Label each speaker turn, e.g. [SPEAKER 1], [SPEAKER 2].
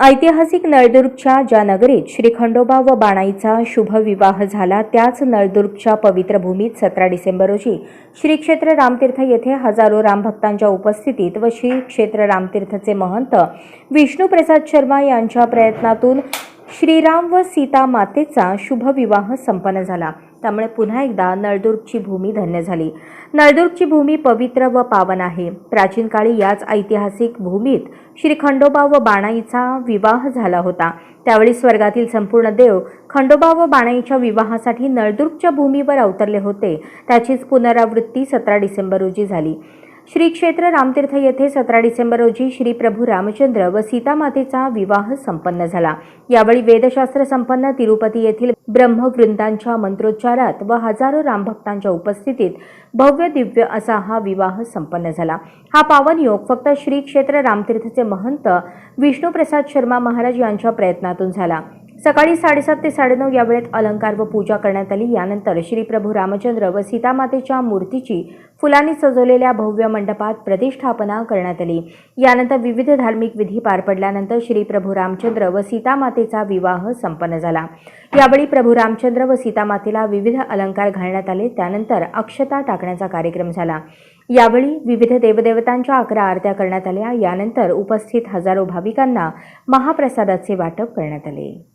[SPEAKER 1] ऐतिहासिक नळदुर्गच्या ज्या नगरीत श्री खंडोबा व बाणाईचा शुभ विवाह झाला त्याच नळदुर्गच्या पवित्र भूमीत सतरा डिसेंबर रोजी श्री क्षेत्र रामतीर्थ येथे हजारो रामभक्तांच्या उपस्थितीत व श्री क्षेत्र रामतीर्थचे महंत विष्णुप्रसाद शर्मा यांच्या प्रयत्नातून श्रीराम व सीता मातेचा शुभ विवाह संपन्न झाला. त्यामुळे पुन्हा एकदा नळदुर्गची भूमी धन्य झाली. नळदुर्गची भूमी पवित्र व पावन आहे. प्राचीन काळी याच ऐतिहासिक भूमीत श्री खंडोबा व बाणाईचा विवाह झाला होता. त्यावेळी स्वर्गातील संपूर्ण देव खंडोबा व बाणाईच्या विवाहासाठी नळदुर्गच्या भूमीवर अवतरले होते. त्याचीच पुनरावृत्ती सतरा डिसेंबर रोजी झाली. श्री क्षेत्र रामतीर्थ येथे सतरा डिसेंबर रोजी श्री प्रभू रामचंद्र व सीतामातेचा विवाह संपन्न झाला. यावेळी वेदशास्त्र संपन्न तिरुपती येथील ब्रह्मवृंदांच्या मंत्रोच्चारात व हजारो रामभक्तांच्या उपस्थितीत भव्य दिव्य असा हा विवाह संपन्न झाला. हा पावन योग फक्त श्री क्षेत्र रामतीर्थचे महंत विष्णुप्रसाद शर्मा महाराज यांच्या प्रयत्नातून झाला. सकाळी साडेसात ते साडेनऊ या वेळेत अलंकार व पूजा करण्यात आली. यानंतर श्री प्रभू रामचंद्र व सीतामातेच्या मूर्तीची फुलांनी सजवलेल्या भव्य मंडपात प्रतिष्ठापना करण्यात आली. यानंतर विविध धार्मिक विधी पार पडल्यानंतर श्री प्रभू रामचंद्र व सीतामातेचा विवाह संपन्न झाला. यावेळी प्रभू रामचंद्र व सीतामातेला विविध अलंकार घालण्यात आले. त्यानंतर अक्षता टाकण्याचा कार्यक्रम झाला. यावेळी विविध देवदेवतांच्या अकरा आरत्या करण्यात आल्या. यानंतर उपस्थित हजारो भाविकांना महाप्रसादाचे वाटप करण्यात आले.